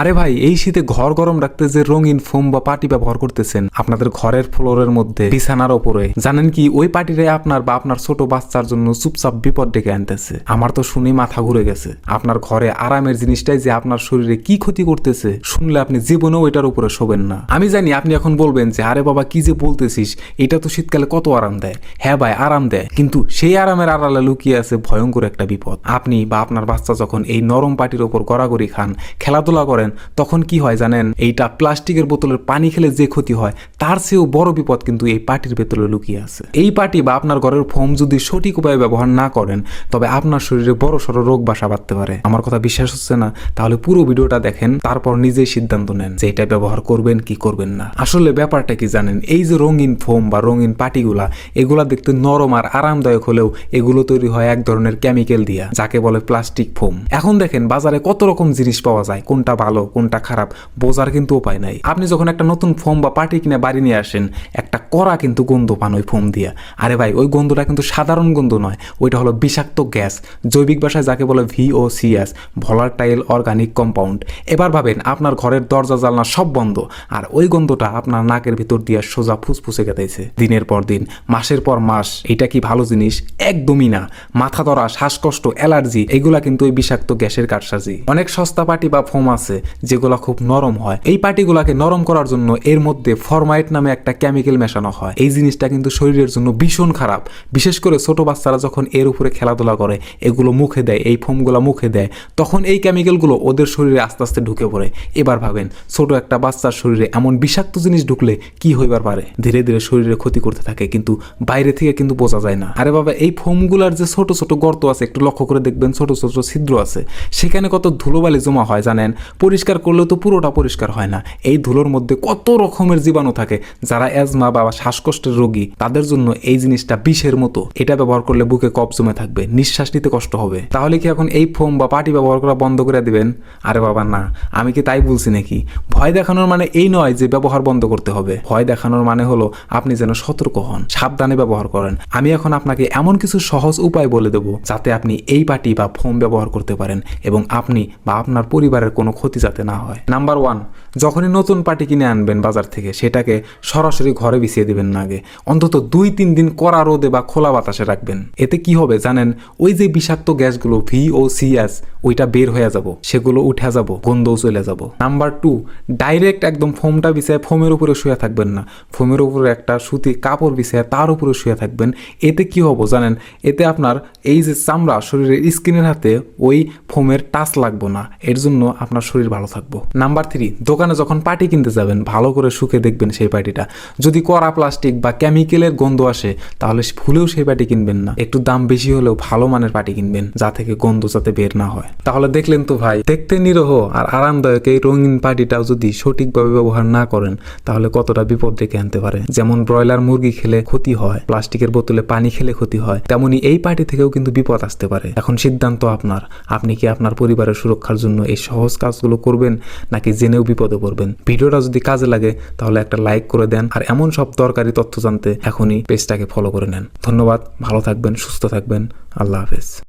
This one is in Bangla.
আরে ভাই, এই শীতে ঘর গরম রাখতে যে রঙিন ফোম বা পাটি ব্যবহার করতেছেন, আপনাদের ঘরের ফ্লোরের মধ্যে, বিছানার ওপরে। জানেন কি, ওই পাটিরে আপনার বা আপনার ছোট বাচ্চার জন্য চুপচাপ বিপদ ডেকে আনতেছে। আমার তো শুনে মাথা ঘুরে গেছে। আপনার ঘরে আরামের জিনিসটাই যে আপনার শরীরে কি ক্ষতি করতেছে, শুনলে আপনি জীবনেও এটার উপরে শোবেন না। আমি জানি আপনি এখন বলবেন যে, আরে বাবা, কি যে বলতেছিস? এটা তো শীতকালে কত আরাম দেয়? হ্যাঁ ভাই, আরাম দেয়। কিন্তু সেই আরামের আড়ালে লুকিয়ে আছে ভয়ঙ্কর একটা বিপদ। আপনি বা আপনার বাচ্চা যখন এই নরম পাটির ওপর গড়াগড়ি খান, খেলাধুলা করেন তখন কি হয় জানেন? এইটা প্লাস্টিকের বোতলের পানি খেলে যে ক্ষতি হয়, তার চেয়েও বড় বিপদ কিন্তু এই পাটির ভেতরে লুকিয়ে আছে। এই পাটি বা আপনার ঘরের ফোম যদি সঠিক উপায়ে ব্যবহার না করেন, তবে আপনার শরীরে বড় সড়ো রোগ বাসা বাঁধতে পারে। আমার কথা বিশ্বাস হচ্ছে না? তাহলে পুরো ভিডিওটা দেখেন, তারপর নিজেই সিদ্ধান্ত নেন যে এটা ব্যবহার করবেন কি করবেন না। আসলে ব্যাপারটা কি জানেন? এই যে রঙিন ফোম বা রঙিন পাটিগুলা, এগুলা দেখতে নরম আর আরামদায়ক হলেও এগুলো তৈরি হয় এক ধরনের কেমিক্যাল দিয়া, যাকে বলে প্লাস্টিক ফোম এখন দেখেন বাজারে কত রকম জিনিস পাওয়া যায়, কোনটা ভালো কোনটা খারাপ, বোঝার কিন্তু উপায় নাই। আপনি যখন একটা নতুন ফোম বা পার্টি কিনে বাড়ি নিয়ে আসেন, একটা কড়া কিন্তু গন্ধ পান ওই ফোম দিয়া। আরে ভাই, ওই গন্ধটা কিন্তু সাধারণ গন্ধ নয়, ওইটা হলো বিষাক্ত গ্যাস, জৈবিক ভাষায় যাকে বলে ভিওসিএস ভলাটাইল অর্গানিক কম্পাউন্ড এবার ভাবেন, আপনার ঘরের দরজা, জানলা সব বন্ধ, আর ওই গন্ধটা আপনার নাকের ভিতর দিয়ে সোজা ফুসফুসে গেতাইছে দিনের পর দিন, মাসের পর মাস। এটা কি ভালো জিনিস? একদমই না। মাথা ধরা, শ্বাসকষ্ট, অ্যালার্জি, এগুলা কিন্তু ওই বিষাক্ত গ্যাসের কারসাজি। অনেক সস্তা পাটি বা ফোম আছে যেগুলো খুব নরম হয়। এই পাটিগুলাকে নরম করার জন্য এর মধ্যে ফরমাইট নামে একটা কেমিক্যাল মেশানো হয়। এই জিনিসটা কিন্তু শরীরের জন্য ভীষণ খারাপ। বিশেষ করে ছোট বাচ্চারা যখন এর উপরে খেলাধুলা করে, এগুলো মুখে দেয়, এই ফোমগুলো মুখে দেয়, তখন এই কেমিক্যালগুলো ওদের শরীরে আস্তে আস্তে ঢুকে পড়ে। এবার ভাবেন, ছোট একটা বাচ্চার শরীরে এমন বিষাক্ত জিনিস ঢুকলে কি হইবার পারে? ধীরে ধীরে শরীরে ক্ষতি করতে থাকে, কিন্তু বাইরে থেকে কিন্তু বোঝা যায় না। আরে বাবা, এই ফোমগুলার যে ছোট ছোট গর্ত আছে, একটু লক্ষ্য করে দেখবেন ছোট ছোট ছিদ্র আছে। সেখানে কত ধুলোবালি জমা হয়, জানেন? পরিষ্কার করলেও তো পুরোটা পরিষ্কার হয় না। এই ধুলোর মধ্যে কত রকমের জীবাণু থাকে, যারা অ্যাজমা বা শ্বাসকষ্টের রোগী, তাদের জন্য এই জিনিসটা বিষের মতো। এটা ব্যবহার করলে বুকে কফ জমে থাকবে, নিঃশ্বাস নিতে কষ্ট হবে। তাহলে কি এখন এই ফোম বা পাটি ব্যবহার করা বন্ধ করে দিবেন? আরে বাবা, না। আমি কি তাই বলছি নাকি? ভয় দেখানোর মানে এই নয় যে ব্যবহার বন্ধ করতে হবে। ভয় দেখানোর মানে হলো আপনি যেন সতর্ক হন, সাবধানে ব্যবহার করেন। আমি এখন আপনাকে এমন কিছু সহজ উপায় বলে দেবো, যাতে আপনি এই পাটি বা ফোম ব্যবহার করতে পারেন এবং আপনি বা আপনার পরিবারের কোনো ক্ষতি যাতে না হয়। নাম্বার ওয়ান যখনই নতুন পাটি কিনে আনবেন বাজার থেকে, সেটাকে সরাসরি ঘরে বিছিয়ে দিবেন না আগে। অন্তত দুই তিন দিন কড়া রোদে বা খোলা বাতাসে রাখবেন। এতে কি হবে জানেন? ওই যে বিষাক্ত গ্যাসগুলো ভি ও সিএস ওইটা বের হয়ে যাব। সেগুলো উঠে যাব, গন্ধও চলে যাব। নাম্বার টু ডাইরেক্ট একদম ফোমটা বিছায় ফোমের উপরে শুয়ে থাকবেন না। ফোমের উপরে একটা সুতি কাপড় বিছায় তার উপরে শুয়ে থাকবেন। এতে কি হব জানেন? এতে আপনার এই যে চামড়া শরীরের স্কিনের হাতে ওই ফোমের টাচ লাগবো না। এর জন্য আপনার শরীর ভালো থাকব। নাম্বার থ্রি দোকানে যখন পাটি কিনতে যাবেন, ভালো করে শুকে দেখবেন সেই পাটিটা যদি কড়া প্লাস্টিক বা কেমিক্যালের গন্ধ আসে, তাহলে ভুলেও সেই পাটি কিনবেন না। একটু দাম বেশি হলেও ভালো মানের পাটি কিনবেন, যা থেকে গন্ধ যাতে বের না হয়। তাহলে দেখলেন তো ভাই, দেখতে নিরহ আর আরামদায়ক এই রঙিন পাটিটাও যদি সঠিকভাবে ব্যবহার না করেন, তাহলে কতটা বিপদ ডেকে আনতে পারে? যেমন ব্রয়লার মুরগি খেলে ক্ষতি হয় প্লাস্টিকের বোতলে পানি খেলে ক্ষতি হয়, তেমনি এই পার্টি থেকেও কিন্তু বিপদ আসতে পারে। এখন সিদ্ধান্ত আপনার। আপনি কি আপনার পরিবারের সুরক্ষার জন্য এই সহজ কাজগুলো করবেন, নাকি জেনেও বিপদে পড়বেন। ভিডিওটা যদি কাজে লাগে, তাহলে একটা লাইক করে দেন, আর এমন সব দরকারি তথ্য জানতে এখনই পেজটাকে ফলো করে নেন। ধন্যবাদ, ভালো থাকবেন, সুস্থ থাকবেন, আল্লাহ হাফেজ।